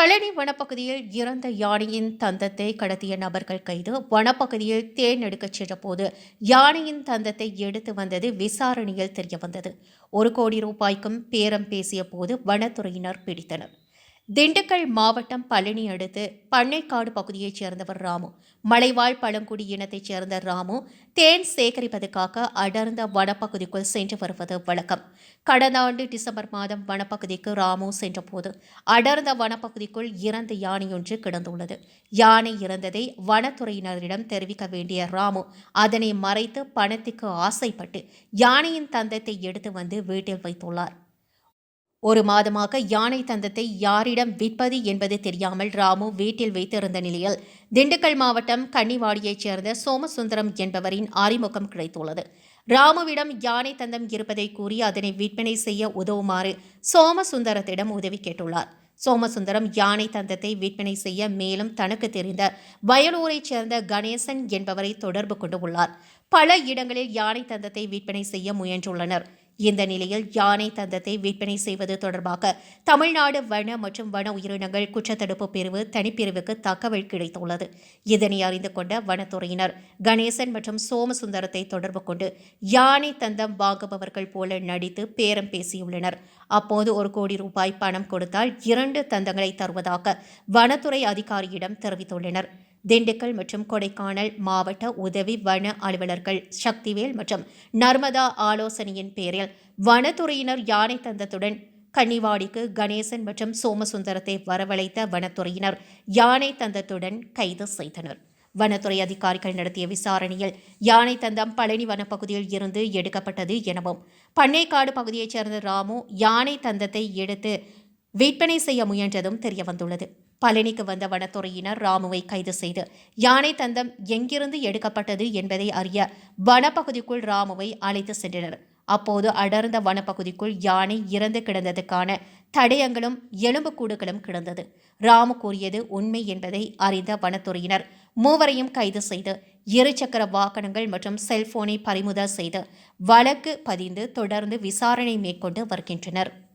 பழனி வனப்பகுதியில் இறந்த யானையின் தந்தத்தை கடத்திய நபர்கள் கைது. வனப்பகுதியில் தேன் எடுக்கச் சென்றபோது யானையின் தந்தத்தை எடுத்து வந்தது விசாரணையில் தெரியவந்தது. ஒரு கோடி ரூபாய்க்கும் பேரம் பேசிய போது வனத்துறையினர் பிடித்தனர். திண்டுக்கல் மாவட்டம் பழனி அடுத்து பண்ணைக்காடு பகுதியைச் சேர்ந்தவர் ராமு. மலைவாழ் பழங்குடி இனத்தைச் சேர்ந்த ராமு தேன் சேகரிப்பதற்காக அடர்ந்த வனப்பகுதிக்குள் சென்று வருவது வழக்கம். கடந்த ஆண்டு டிசம்பர் மாதம் வனப்பகுதிக்கு ராமு சென்றபோது அடர்ந்த வனப்பகுதிக்குள் இறந்த யானையொன்று கிடந்துள்ளது. யானை இறந்ததை வனத்துறையினரிடம் தெரிவிக்க வேண்டிய ராமு அதனை மறைத்து பணத்துக்கு ஆசைப்பட்டு யானையின் தந்தத்தை எடுத்து வந்து வீட்டில் வைத்துள்ளார். ஒரு மாதமாக யானை தந்தத்தை யாரிடம் விற்பது என்பது தெரியாமல் ராமு வீட்டில் வைத்திருந்த நிலையில் திண்டுக்கல் மாவட்டம் கன்னிவாடியைச் சேர்ந்த சோமசுந்தரம் என்பவரின் அறிமுகம் கிடைத்துள்ளது. ராமுவிடம் யானை தந்தம் இருப்பதை கூறி அதனை விற்பனை செய்ய உதவுமாறு சோமசுந்தரத்திடம் உதவி கேட்டுள்ளார். சோமசுந்தரம் யானை தந்தத்தை விற்பனை செய்ய மேலும் தனக்கு தெரிந்த வயலூரைச் சேர்ந்த கணேசன் என்பவரை தொடர்பு கொண்டுள்ளார் பல இடங்களில் யானை தந்தத்தை விற்பனை செய்ய முயன்றுள்ளனர். இந்த நிலையில் யானை தந்தத்தை விற்பனை செய்வது தொடர்பாக தமிழ்நாடு வன மற்றும் வன உயிரினங்கள் குற்றத்தடுப்பு பிரிவு தனிப்பிரிவுக்கு தகவல் கிடைத்துள்ளது. இதனை அறிந்து கொண்ட வனத்துறையினர் கணேசன் மற்றும் சோமசுந்தரத்தை தொடர்பு கொண்டு யானை தந்தம் வாங்குபவர்கள் போல நடித்து பேரம் பேசியுள்ளனர். அப்போது ஒரு கோடி ரூபாய் பணம் கொடுத்தால் இரண்டு தந்தங்களை தருவதாக வனத்துறை அதிகாரியிடம் தெரிவித்துள்ளனர். திண்டுக்கல் மற்றும் கொடைக்கானல் மாவட்ட உதவி வன அலுவலர்கள் சக்திவேல் மற்றும் நர்மதா ஆலோசனையின் பேரில் வனத்துறையினர் யானை தந்தத்துடன் கன்னிவாடிக்கு கணேசன் மற்றும் சோமசுந்தரத்தை வரவழைத்த வனத்துறையினர் யானை தந்தத்துடன் கைது செய்தனர். வனத்துறை அதிகாரிகள் நடத்திய விசாரணையில் யானை தந்தம் பழனி வனப்பகுதியில் இருந்து எடுக்கப்பட்டது எனவும் பண்ணைக்காடு பகுதியைச் சேர்ந்த ராமு யானை தந்தத்தை எடுத்து விற்பனை செய்ய முயன்றதும் தெரியவந்துள்ளது. பழனிக்கு வந்த வனத்துறையினர் ராமுவை கைது செய்து யானை தந்தம் எங்கிருந்து எடுக்கப்பட்டது என்பதை அறிய வனப்பகுதிக்குள் ராமுவை அழைத்து சென்றனர். அப்போது அடர்ந்த வனப்பகுதிக்குள் யானை இறந்து கிடந்ததுக்கான தடயங்களும் எலும்புக்கூடுகளும் கிடந்தது. ராமு கூறியது உண்மை என்பதை அறிந்த வனத்துறையினர் மூவரையும் கைது செய்து இருசக்கர வாகனங்கள் மற்றும் செல்போனை பறிமுதல் செய்து வழக்கு பதிந்து தொடர்ந்து விசாரணை மேற்கொண்டு வருகின்றனர்.